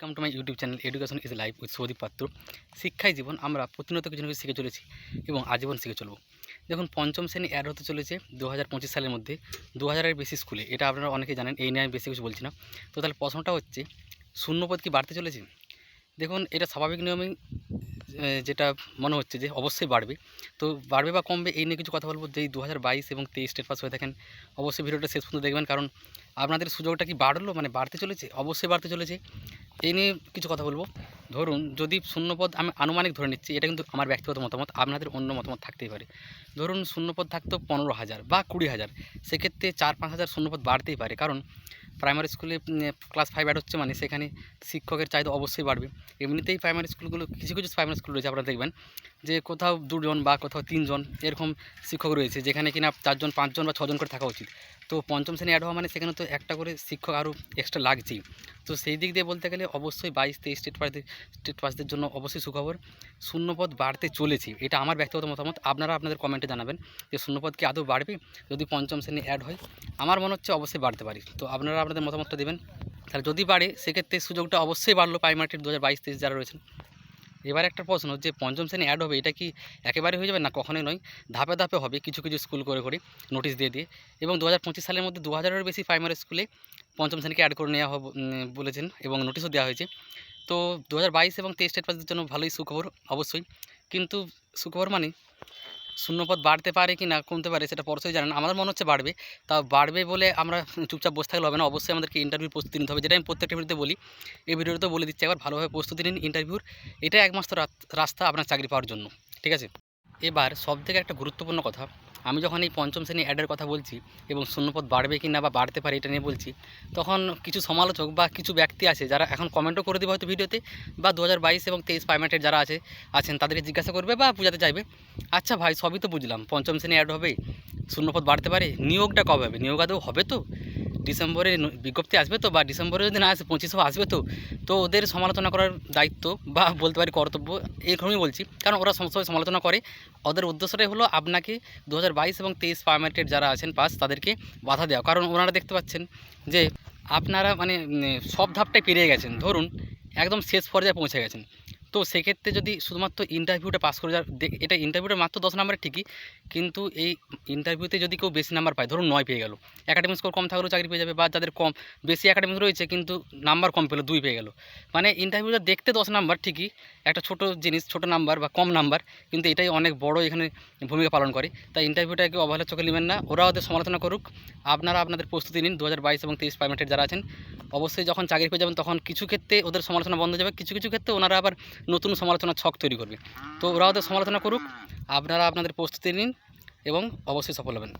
Welcome to my YouTube channel education is life with Soudip Patra শিক্ষাই জীবন আমরা প্রতিনিয়ত কিছু না কিছু শিখে চলেছি এবং আজীবন শিখে চলব। দেখুন পঞ্চম শ্রেণি অ্যাড হতে চলেছে দু হাজার পঁচিশ সালের মধ্যে দু হাজারের বেশি স্কুলে। এটা আপনারা অনেকে জানেন এই নিয়ে আমি বেশি কিছু বলছি না। তো তাহলে প্রশ্নটা হচ্ছে শূন্যপদ কি বাড়তে চলেছে? দেখুন এটা স্বাভাবিক নিয়মেই আহ, যেটা মনে হচ্ছে যে অবশ্যই বাড়বে। তো বাড়বে বা কমবে এই নিয়ে কিছু কথা বলব। যেই দু হাজার বাইশ এবং তেইশ স্টেট পাস হয়ে থাকেন অবশ্যই ভিডিওটা শেষ পর্যন্ত দেখবেন। কারণ আপনাদের সুযোগটা কি বাড়লো? মানে বাড়তে চলেছে? অবশ্যই বাড়তে চলেছে। এই নিয়ে কিছু কথা বলব। ধরুন যদি শূন্যপদ আমি আনুমানিক ধরে নিচ্ছি, এটা কিন্তু আমার ব্যক্তিগত মতামত, আপনাদের অন্য মতামত থাকতেই পারে। ধরুন শূন্যপদ থাকতো পনেরো হাজার বা কুড়ি হাজার, সেক্ষেত্রে চার পাঁচ হাজার শূন্যপদ বাড়তেই পারে। কারণ প্রাইমারি স্কুলে ক্লাস ফাইভ অ্যাড হচ্ছে মানে সেখানে শিক্ষকের চাহিদা অবশ্যই বাড়বে। এমনিতেই প্রাইমারি স্কুলগুলো কিছু কিছু প্রাইমারি স্কুল রয়েছে, আপনারা দেখবেন যে কোথাও দুজন বা কোথাও তিনজন এরকম শিক্ষক রয়েছে, যেখানে কিনা চারজন, পাঁচজন বা ছজন করে থাকা উচিত। তো পঞ্চম শ্রেণি অ্যাড হওয়া মানে সেখানে তো একটা করে শিক্ষক আরও এক্সট্রা লাগছেই। তো সেই দিক দিয়ে বলতে গেলে অবশ্যই বাইশ, তেইশ স্টেট পাসদের স্টেট পাসদের জন্য অবশ্যই সুখবর। শূন্যপদ বাড়তে চলেছে, এটা আমার ব্যক্তিগত মতামত। আপনারা আপনাদের কমেন্টে জানাবেন যে শূন্যপদ কি আদৌ বাড়বে যদি পঞ্চম শ্রেণি অ্যাড হয়। আমার মনে হচ্ছে অবশ্যই বাড়তে পারি। তো আপনারা আপনাদের মতামতটা দেবেন। তাহলে যদি বাড়ে, সেক্ষেত্রে সুযোগটা অবশ্যই বাড়লো। প্রাইমারিটির দু হাজার বাইশ যারা রয়েছেন এবার একটা প্রশ্ন যে পঞ্চম শ্রেণি অ্যাড হবে, এটা কি একেবারে হয়ে যাবে না কখনোই নয়? ধাপে ধাপে হবে, কিছু কিছু স্কুল করে করে নোটিশ দিয়ে দিয়ে। এবং দু হাজার পঁচিশ সালের মধ্যে দু হাজারেরও বেশি প্রাইমারি স্কুলে পঞ্চম শ্রেণীকে অ্যাড করে নেওয়া হবে বলেছেন এবং নোটিশও দেওয়া হয়েছে। তো দু হাজার বাইশ এবং তেইশ স্টেট পাসের জন্য ভালোই সুখবর, অবশ্যই। কিন্তু সুখবর মানে শূন্যপদ বাড়তে পারে কি না কমতে পারে সেটা পরশই জানেন। আমাদের মনে হচ্ছে বাড়বে। তা বাড়বে বলে আমরা চুপচাপ বসে থাকলে হবে না। অবশ্যই আমাদেরকে ইন্টারভিউ প্রস্তুতি নিতে হবে। যেটা আমি প্রত্যেকটা ভিডিওতে বলি, এই ভিডিওতে বলে দিচ্ছি, একবার ভালোভাবে প্রস্তুতি নিন ইন্টারভিউর এটা একমাত্র রাস্তা আপনার চাকরি পাওয়ার জন্য। ঠিক আছে? এবার সব থেকে একটা গুরুত্বপূর্ণ কথা, আমি যখন এই পঞ্চম শ্রেণি অ্যাডের কথা বলছি এবং শূন্যপদ বাড়বে কি না বা বাড়তে পারে এটা নিয়ে বলছি, তখন কিছু সমালোচক বা কিছু ব্যক্তি আছে যারা এখন কমেন্টও করে দেবে হয়তো ভিডিওতে বা দু হাজার বাইশ এবং তেইশ পাইমেন্টের যারা আছে, আছেন তাদেরকে জিজ্ঞাসা করবে বা বোঝাতে চাইবে। আচ্ছা ভাই, সবই তো বুঝলাম, পঞ্চম শ্রেণি অ্যাড হবে, শূন্যপদ বাড়তে পারে, নিয়োগটা কবে হবে? নিয়োগ আদৌ হবে তো? ডিসেম্বরে বিজ্ঞপ্তি আসবে তো, বা ডিসেম্বরে যদি না আসে পঁচিশেও আসবে তো তো ওদের সমালোচনা করার দায়িত্ব বা বলতে পারি কর্তব্য এরকমই বলছি। কারণ ওরা সমস্ত সমালোচনা করে। ওদের উদ্দেশ্যটাই হলো আপনাকে দু হাজার বাইশ এবং তেইশ পারমেন্টের যারা আছেন পাস তাদেরকে বাধা দেওয়া। কারণ ওনারা দেখতে পাচ্ছেন যে, আপনারা মানে সব ধাপটাই পেরিয়ে গেছেন। ধরুন, একদম শেষ পর্যায়ে পৌঁছে গেছেন। তো সেক্ষেত্রে যদি শুধুমাত্র ইন্টারভিউটা পাস করে যাওয়ার এটা ইন্টারভিউটা মাত্র দশ নম্বরে ঠিকই, কিন্তু এই ইন্টারভিউতে যদি কেউ বেশি নাম্বার পায়, ধরুন নয় পেয়ে গেল। একাডেমিক স্কোর কম থাকলেও চাকরি পেয়ে যাবে বা যাদের কম, বেশি একাডেমিক রয়েছে কিন্তু নাম্বার কম পেল, দুই পেয়ে গেল। মানে ইন্টারভিউটা দেখতে দশ নাম্বার ঠিকই, একটা ছোট জিনিস, ছোট নাম্বার বা কম নাম্বার কিন্তু এটাই অনেক বড় এখানে ভূমিকা পালন করে। তাই ইন্টারভিউটাকে অবহেলার চোখে নেবেন না ওরা ওদের সমালোচনা করুক। আপনারা আপনাদের প্রস্তুতি নিন দু হাজার বাইশ এবং তেইশ পারমেন্টের যারা আছেন। অবশ্যই যখন চাকরি পেয়ে যাবেন, তখন কিছু ক্ষেত্রে ওদের সমালোচনা বন্ধ যাবে, কিছু কিছু ক্ষেত্রে ওনারা আবার নতুন সমালোচনা ছক তৈরি করবে। তো ওরা ওদের সমালোচনা করুক, আপনারা আপনাদের প্রস্তুতি নিন এবং অবশ্যই সফল হবেন।